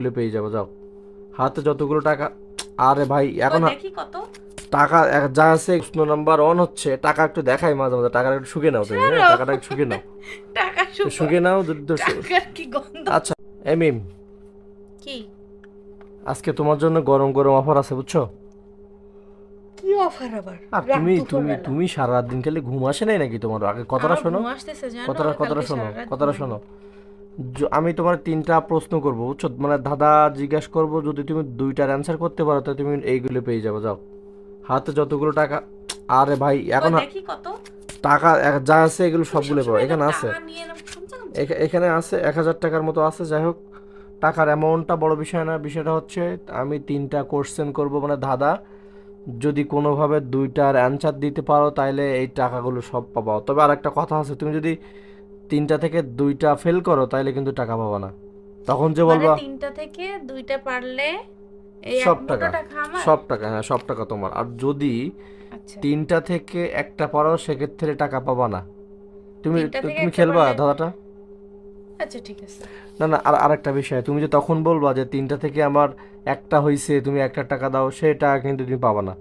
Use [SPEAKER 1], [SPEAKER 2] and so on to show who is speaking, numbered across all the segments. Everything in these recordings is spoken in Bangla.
[SPEAKER 1] গুলো পেয়ে যাব যাও। হাতে যতগুলো টাকা আরে ভাই এখন
[SPEAKER 2] দেখি কত।
[SPEAKER 1] টাকা যা আছে প্রশ্ন নাম্বার অন হচ্ছে টাকা একটু দেখাই মাঝে মাঝে টাকাটা একটু শুকে নাও তুমি হ্যাঁ? টাকাটা একটু শুকে নাও।
[SPEAKER 2] টাকা শুকো।
[SPEAKER 1] নাও
[SPEAKER 2] কি গন্ধ?
[SPEAKER 1] আচ্ছা এমিম।
[SPEAKER 2] কি?
[SPEAKER 1] আজকে তোমার জন্য গরম গরম অফার আছে বুঝছ?
[SPEAKER 2] কি অফার আবার?
[SPEAKER 1] আর তুমি তুমি তুমি সারা দিন খেলে ঘুম আসে নাই নাকি তোমার? আগে কথাটা শোনো। কথাটা কথাটা শোনো কথাটা শোনো। আমি তোমার তিনটা প্রশ্ন করব বুঝছ? মানে দাদা জিজ্ঞাসা করব যদি তুমি দুইটার অ্যান্সার করতে পারো তাহলে তুমি এইগুলো পেয়ে যাবে যাও। হাতে যতগুলো টাকা আরে ভাই এখন
[SPEAKER 2] দেখি কত।
[SPEAKER 1] টাকা যা আছে এগুলো সবগুলো পাবো। এখানে আছে। এখানে আছে এক হাজার টাকার মতো আছে যাই হোক। টাকার অ্যামাউন্টটা বড় বিষয় না বিষয়টা হচ্ছে আমি তিনটা কোশ্চেন করব মানে দাদা যদি কোনোভাবে দুইটার অ্যান্সার দিতে পারো তাহলে এই টাকাগুলো সব পাবা। তবে আর একটা কথা আছে তুমি যদি তিনটা থেকে দুইটা ফেল করো তাহলে কিন্তু টাকা পাবা না। তখন যে
[SPEAKER 2] মানে
[SPEAKER 1] বলবা
[SPEAKER 2] তিনটা থেকে দুইটা পারলে
[SPEAKER 1] সব টাকা সব টাকা হ্যাঁ সব টাকা তোমার। আর যদি
[SPEAKER 2] আচ্ছা।
[SPEAKER 1] তিনটা থেকে একটা পারো সেক্ষেত্রে টাকা পাবা না। তুমি তুমি খেলবা দাদাটা
[SPEAKER 2] আচ্ছা ঠিক আছে।
[SPEAKER 1] না না আর আরেকটা বিষয় তুমি যে তখন বলবা যে তিনটা থেকে আমার একটা হইছে তুমি একটা টাকা দাও সেটা কিন্তু তুমি পাবা না।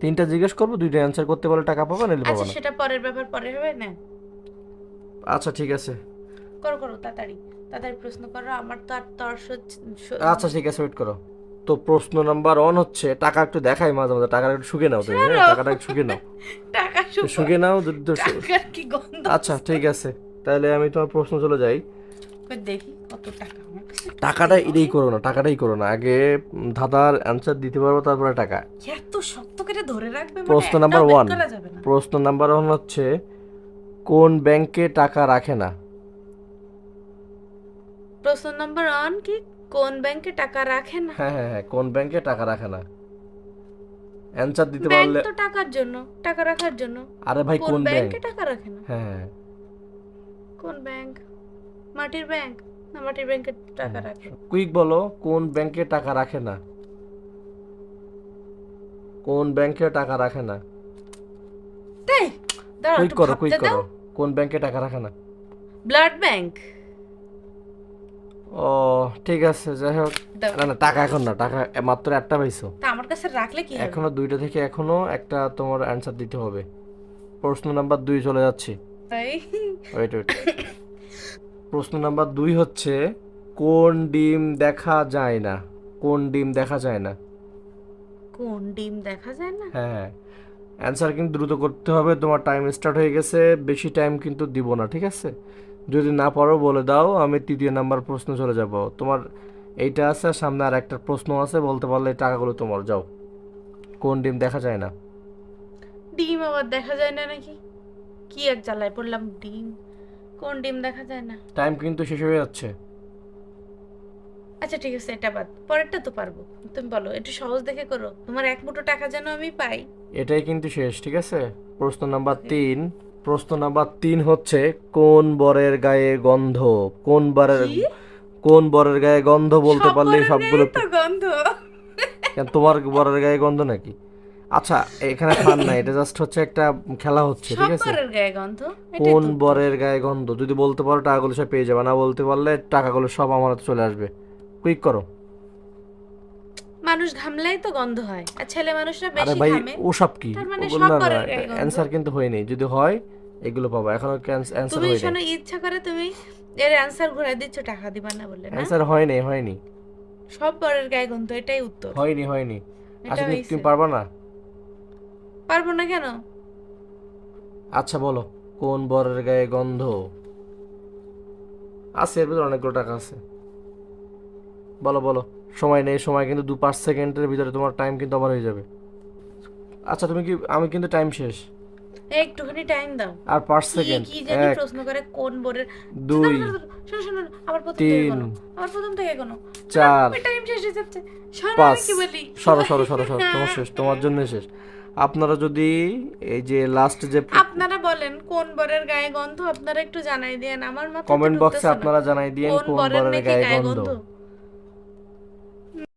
[SPEAKER 1] তিনটা জিজ্ঞেস করব দুইটা অ্যান্সার করতে পারলে টাকা পাবা নাহলে পাবা
[SPEAKER 2] আচ্ছা
[SPEAKER 1] না।
[SPEAKER 2] সেটা পরের ব্যাপার পরে হবে না?
[SPEAKER 1] আচ্ছা ঠিক আছে।
[SPEAKER 2] করো করো তাড়াতাড়ি তাড়াতাড়ি প্রশ্ন করো আমার তো আর তর
[SPEAKER 1] আচ্ছা ঠিক আছে ওয়েট করো। তো প্রশ্ন নাম্বার অন হচ্ছে টাকা একটু দেখাই মাঝে মাঝে টাকাটা একটু শুকে নাও তুমি হ্যাঁ? টাকাটা একটু শুকে নাও।
[SPEAKER 2] টাকা শুকো
[SPEAKER 1] নাও
[SPEAKER 2] কি গন্ধ
[SPEAKER 1] আচ্ছা ঠিক আছে তাহলে আমি তোমার প্রশ্ন চলে যাই।
[SPEAKER 2] দেখি কত টাকা
[SPEAKER 1] টাকাটা। এটাই করো না টাকাটাই করো না আগে ধাঁধার অ্যান্সার দিতে পারব তারপরে টাকা।
[SPEAKER 2] এত শক্ত করে ধরে রাখবে মানে
[SPEAKER 1] প্রশ্ন নাম্বার
[SPEAKER 2] বের
[SPEAKER 1] ওয়ান প্রশ্ন নাম্বার ওয়ান হচ্ছে কোন ব্যাংকে টাকা রাখে না?
[SPEAKER 2] প্রশ্ন নম্বর ওয়ান কি কোন ব্যাংকে টাকা রাখে না?
[SPEAKER 1] হ্যাঁ হ্যাঁ হ্যাঁ কোন ব্যাংকে টাকা রাখে না? অ্যান্সার দিতে
[SPEAKER 2] ব্যাংক
[SPEAKER 1] পারলে
[SPEAKER 2] তো টাকার জন্য টাকা রাখার জন্য।
[SPEAKER 1] আরে ভাই
[SPEAKER 2] কোন
[SPEAKER 1] ব্যাংকে
[SPEAKER 2] টাকা রাখে না?
[SPEAKER 1] হ্যাঁ হ্যাঁ
[SPEAKER 2] কোন ব্যাংক? মাটির ব্যাংক? না মাটির ব্যাংকে টাকা রাখে।
[SPEAKER 1] কুইক বলো কোন ব্যাংকে টাকা রাখে না? কোন ব্যাংকে টাকা রাখে না?
[SPEAKER 2] তাই দাঁড়াও
[SPEAKER 1] কুইক করো কুইক করো। কোন ব্যাংকে টাকা রাখা না?
[SPEAKER 2] Blood bank.
[SPEAKER 1] ও ঠিক আছে যাই হোক। না না টাকা এখন না টাকা মাত্র একটা পাইছো।
[SPEAKER 2] তা আমার কাছে রাখলে কি হবে?
[SPEAKER 1] এখনও দুইটা থেকে এখনও একটা তোমার অ্যান্সার দিতে হবে। প্রশ্ন নাম্বার দুই চলে যাচ্ছে।
[SPEAKER 2] তাই?
[SPEAKER 1] ওয়েট ওয়েট প্রশ্ন নাম্বার দুই হচ্ছে কোন ডিম দেখা যায় না? কোন ডিম দেখা যায় না?
[SPEAKER 2] কোন ডিম দেখা যায় না?
[SPEAKER 1] হ্যাঁ। অ্যান্সার কিন্তু দ্রুত করতে হবে তোমার টাইম স্টার্ট হয়ে গেছে বেশি টাইম কিন্তু দিব না ঠিক আছে? যদি না পারো বলে দাও আমি তৃতীয় নাম্বার প্রশ্ন চলে যাব। তোমার এইটা আছে সামনে আর একটা প্রশ্ন আছে বলতে পারলে টাকাগুলো তোমার যাও। কোন ডিম দেখা যায় না?
[SPEAKER 2] ডিম আবার দেখা যায় না নাকি? কি এক জ্বালায় পড়লাম ডিম। কোন ডিম দেখা যায় না?
[SPEAKER 1] টাইম কিন্তু শেষ হয়ে যাচ্ছে।
[SPEAKER 2] আচ্ছা ঠিক আছে এটা বাদ। পরেরটা তো পারব। তুমি বলো একটু সহজ দেখে করো। তোমার এক মুঠো টাকা যেন আমি পাই।
[SPEAKER 1] এটাই কিন্তু শেষ ঠিক আছে? প্রশ্ন নাম্বার তিন। প্রশ্ন নাম্বার তিন হচ্ছে কোন বরের গায়ে গন্ধ? কোন বরের কোন বরের গায়ে গন্ধ বলতে পারলে সবগুলো
[SPEAKER 2] গন্ধ।
[SPEAKER 1] তোমার বরের গায়ে গন্ধ নাকি? আচ্ছা এখানে ফান নাই এটা জাস্ট হচ্ছে একটা খেলা হচ্ছে ঠিক আছে?
[SPEAKER 2] বরের গায়ে গন্ধ?
[SPEAKER 1] কোন বরের গায়ে গন্ধ? যদি বলতে পারো টাকাগুলো সব পেয়ে যাবে না বলতে পারলে টাকাগুলো সব আমার চলে আসবে। কুইক করো।
[SPEAKER 2] মানুষ ঘামলেই তো গন্ধ হয় আর ছেলে মানুষরা
[SPEAKER 1] আরে
[SPEAKER 2] বেশি
[SPEAKER 1] ভাই
[SPEAKER 2] ঘামে।
[SPEAKER 1] ওসব কি?
[SPEAKER 2] তার মানে সব গায়ে গন্ধ।
[SPEAKER 1] অ্যান্সার কিন্তু হয়নি। যদি হয় এগুলো পাবো। এখনও অ্যান্সার
[SPEAKER 2] তুমি শোনো ইচ্ছা করে তুমি এর অ্যান্সার ঘুরে দিচ্ছ টাকা দিবা না বলে না?
[SPEAKER 1] অ্যান্সার হয়নি হয়নি।
[SPEAKER 2] সব বরের গায়ে গন্ধ এটাই উত্তর।
[SPEAKER 1] হয়নি হয়নি।
[SPEAKER 2] এটা
[SPEAKER 1] আচ্ছা তুমি-
[SPEAKER 2] হয়েছে।
[SPEAKER 1] তুমি পারবা না?
[SPEAKER 2] পারব না কেন?
[SPEAKER 1] আচ্ছা বলো কোন বরের গায়ে গন্ধ? আছে এর ভিতরে অনেকগুলো টাকা আছে। বলো বলো। সময় নেই সময় কিন্তু দু পাঁচ সেকেন্ডের ভিতরে তোমার টাইম কিন্তু আবার হয়ে যাবে। আচ্ছা তুমি কি আমি কিন্তু টাইম শেষ।
[SPEAKER 2] একটুখানি টাইম দাও।
[SPEAKER 1] আর পাঁচ সেকেন্ড
[SPEAKER 2] কি জানি প্রশ্ন করে কোন বোর্ডের
[SPEAKER 1] দুই
[SPEAKER 2] শোনো শোনো আবার প্রথম থেকে কোনো আবার প্রথম থেকে কোনো
[SPEAKER 1] চার
[SPEAKER 2] টাইম শেষ হয়ে যাচ্ছে। শোনো
[SPEAKER 1] পাঁচ
[SPEAKER 2] আমি কি বলি?
[SPEAKER 1] সরো সরো সরো সরো তোমার শেষ তোমার জন্য শেষ। আপনারা যদি এই যে লাস্ট যে
[SPEAKER 2] আপনারা বলেন কোন বরের গায়ে গন্ধ আপনারা একটু জানাই দেন আমার
[SPEAKER 1] কমেন্ট বক্সে আপনারা জানাই দিয়েন
[SPEAKER 2] কোন বরের
[SPEAKER 1] গায়ে
[SPEAKER 2] গন্ধ?